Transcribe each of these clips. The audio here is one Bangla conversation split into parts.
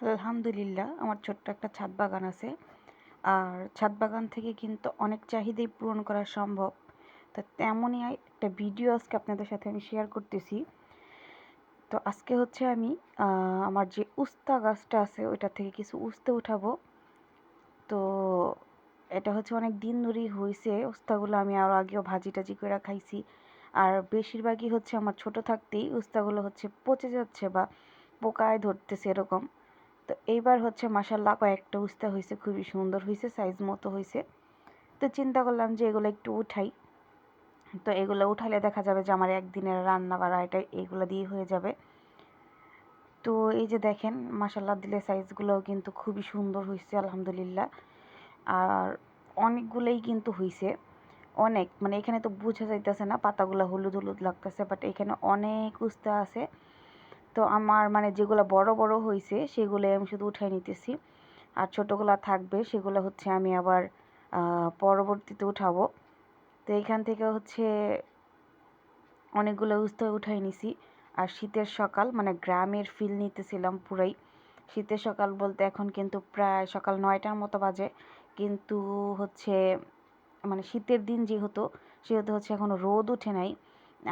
আলহামদুলিল্লাহ, আমার ছোট্ট একটা ছাদ বাগান আছে। আর ছাদ বাগান থেকে কিন্তু অনেক চাহিদাই পূরণ করা সম্ভব। তো তেমনই একটা ভিডিও আজকে আপনাদের সাথে আমি শেয়ার করতেছি। তো আজকে হচ্ছে আমি আমার যে উস্তা গাছটা আছে, ওইটা থেকে কিছু উস্তে উঠাবো। তো এটা হচ্ছে অনেক দিন ধরেই হয়েছে উস্তাগুলো আমি আরও আগেও ভাজি টাজি করে খাইছি। আর বেশিরভাগই হচ্ছে আমার ছোট থাকতেই উস্তাগুলো হচ্ছে পচে যাচ্ছে বা পোকায় ধরতেছে এরকম। তো এইবার হচ্ছে মাসাল্লাহ কয়েকটা উস্তা হয়েছে খুবই সুন্দর হয়েছে সাইজ মতো হয়েছে তো চিন্তা করলাম যে এগুলো একটু উঠাই। তো এগুলো উঠালে দেখা যাবে যে আমার একদিনের রান্না বাড়া এটা এগুলো দিয়ে হয়ে যাবে। তো এই যে দেখেন মাসাল্লাহ দিলে সাইজগুলোও কিন্তু খুবই সুন্দর হয়েছে আলহামদুলিল্লাহ। আর অনেকগুলোই কিন্তু হয়েছে অনেক মানে এখানে তো বোঝা যাইতেছে না, পাতাগুলো হলুদ হলুদ লাগতেছে বাট এখানে অনেক উস্তা আছে। তো আমার মানে যেগুলো বড় বড় হয়েছে সেগুলো আমি শুধু উঠাই নিতেছি। আর ছোটোগুলো থাকবে, সেগুলো হচ্ছে আমি আবার পরবর্তীতে উঠাবো। তো এখান থেকে হচ্ছে অনেকগুলো উস্ত উঠাই নিছি। আর শীতের সকাল মানে গ্রামের ফিল নিতেছিলাম পুরাই। শীতের সকাল বলতে এখন কিন্তু প্রায় সকাল নয়টার মতো বাজে। কিন্তু হচ্ছে মানে শীতের দিন যেহেতু, সেহেতু হচ্ছে এখনও রোদ উঠে নাই।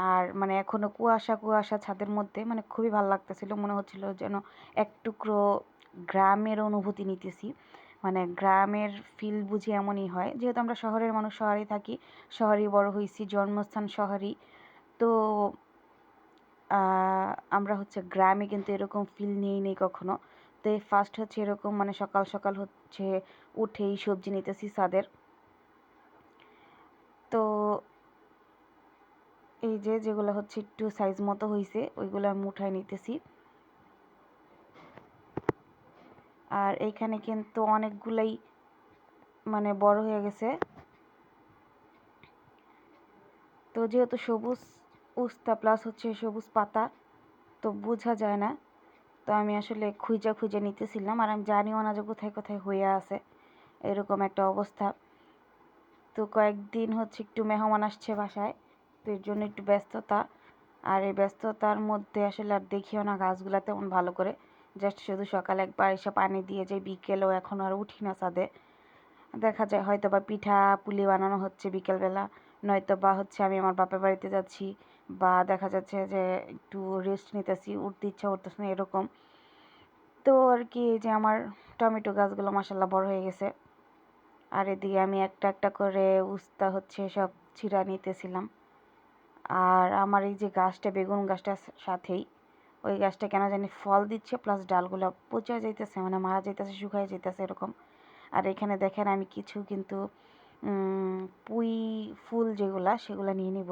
আর মানে এখনও কুয়াশা কুয়াশা ছাদের মধ্যে মানে খুবই ভালো লাগতেছিল। মনে হচ্ছিল যেন এক টুকরো গ্রামের অনুভূতি নিতেছি। মানে গ্রামের ফিল বুঝি এমনই হয়। যেহেতু আমরা শহরের মানুষ, শহরেই থাকি, শহরেই বড় হয়েছি জন্মস্থান শহরেই। তো আমরা হচ্ছে গ্রামে কিন্তু এরকম ফিল নিয়েই নেই কখনো। তো ফার্স্ট হচ্ছে এরকম মানে সকাল সকাল হচ্ছে উঠেই সবজি নিতেছি ছাদের তো এই যে যেগুলো হচ্ছে একটু সাইজ মতো হয়েছে ওইগুলো আমি উঠাই নিতেছি। আর এইখানে কিন্তু অনেকগুলাই মানে বড় হয়ে গেছে। তো যেহেতু সবুজ উস্তা প্লাস হচ্ছে সবুজ পাতা, তো বোঝা যায় না। তো আমি আসলে খুঁজে খুঁজে নিতেছিলাম আর আমি জানিও না যে কোথায় কোথায় হয়ে আছে। এরকম একটা অবস্থা। তো কয়েকদিন হচ্ছে একটু মেহমান আসছে বাসায়। তো এর জন্য একটু ব্যস্ততা। আর এই ব্যস্ততার মধ্যে আসলে আর দেখিও না গাছগুলা তেমন ভালো করে। জাস্ট শুধু সকালে একবার এসে পানি দিয়ে যাই বিকেলেও এখন আর উঠি না ছাদে। দেখা যায় হয়তো বা পিঠা পুলি বানানো হচ্ছে বিকেলবেলা নয়তো বা হচ্ছে আমি আমার বাপের বাড়িতে যাচ্ছি বা দেখা যাচ্ছে যে একটু রেস্ট নিতেছি, উঠতে ইচ্ছা করতেছে না এরকম। তো আর কি যে আমার টমেটো গাছগুলো মাসাল্লাহ বড় হয়ে গেছে। আর এদিকে আমি একটা একটা করে উস্তা হচ্ছে সব ছিঁড়া নিতেছিলাম। আর আমার এই যে গাছটা, বেগুন গাছটার সাথেই ওই গাছটা কেন জানি ফল দিচ্ছে প্লাস ডালগুলো পচে যাইতেছে মানে মারা যাইতেছে, শুকায় যাইতেছে এরকম। আর এখানে দেখেন আমি কিছু কিন্তু পুঁই ফুল যেগুলা, সেগুলো নিয়ে নিব।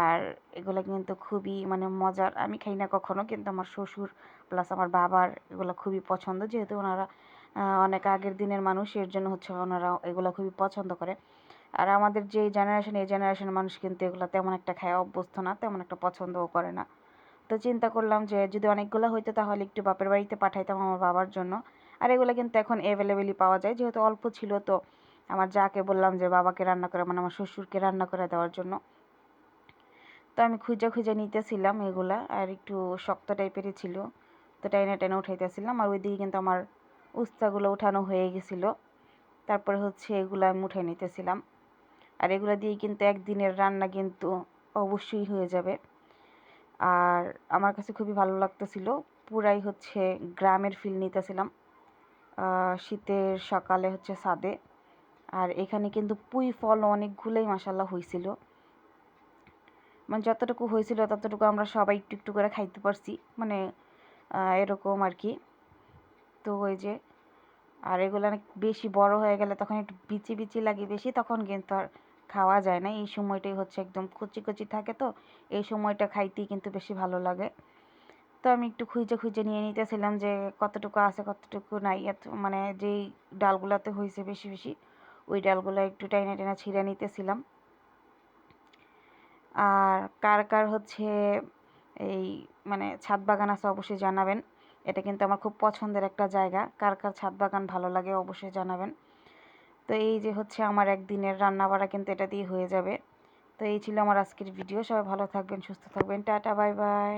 আর এগুলো কিন্তু খুবই মানে মজার। আমি খাই না কখনো, কিন্তু আমার শ্বশুর প্লাস আমার বাবার এগুলো খুবই পছন্দ। যেহেতু ওনারা অনেক আগের দিনের মানুষ, এর জন্য হচ্ছে ওনারা এগুলো খুবই পছন্দ করে। আর আমাদের যে জেনারেশন এই জেনারেশনের মানুষ কিন্তু এগুলো তেমন একটা খায়, অভ্যস্ত না, তেমন একটা পছন্দও করে না। তো চিন্তা করলাম যে, যদি অনেকগুলো হইতো তাহলে একটু বাপের বাড়িতে পাঠাইতাম আমার বাবার জন্য। আর এগুলো কিন্তু এখন অ্যাভেলেবেলই পাওয়া যায়, যেহেতু অল্প ছিল তো আমার যাকে বললাম যে, বাবাকে রান্না করে মানে আমার শ্বশুরকে রান্না করে দেওয়ার জন্য। তো আমি খুঁজে খুঁজে নিতেছিলাম এগুলা, আর একটু শক্ত টাইপেরই ছিল। তো টাইনে টাইনে উঠাইতেছিলাম, আর ওইদিকে কিন্তু আমার উস্তাগুলো উঠানো হয়ে গেছিল। তারপরে হচ্ছে এগুলো আমি উঠে নিতেছিলাম। আর এগুলো দিয়ে কিন্তু একদিনের রান্না কিন্তু অবশ্যই হয়ে যাবে। আর আমার কাছে খুবই ভালো লাগতেছিল। পুরাই হচ্ছে গ্রামের ফিল নিতেছিলাম। শীতের সকালে হচ্ছে সাদে আর এখানে কিন্তু পুঁই ফল অনেকগুলোই মাসাল্লাহ হয়েছিল মানে যতটুকু হয়েছিল ততটুকু আমরা সবাই একটু একটু করে খাইতে পারছি। মানে এরকম আর কি। তো ওই যে, আর এগুলো অনেক বেশি বড় হয়ে গেলে তখন একটু বিচি বিচি লাগে বেশি, তখন কিন্তু আর খাওয়া যায় না। এই সময়টাই হচ্ছে একদম কচি কচি থাকে তো, এই সময়টা খাইতেই কিন্তু বেশি ভালো লাগে। তো আমি একটু খুঁজে খুঁজে নিয়ে নিতেছিলাম যে কতটুকু আছে, কতটুকু নাই। এত মানে যেই ডালগুলাতে হয়েছে বেশি বেশি, ওই ডালগুলো একটু টাইনা টাইনা ছিঁড়ে নিতেছিলাম। আর কার কার হচ্ছে এই মানে ছাদ বাগান আছে অবশ্যই জানাবেন। এটা কিন্তু আমার খুব পছন্দের একটা জায়গা। কার কার ছাদ বাগান ভালো লাগে অবশ্যই জানাবেন। তো এই যে হচ্ছে আমার একদিনের রান্না বাড়া কিন্তু এটা দিয়ে হয়ে যাবে। তো এই ছিল আমার আজকের ভিডিও। সবাই ভালো থাকবেন, সুস্থ থাকবেন। Tata, bye bye.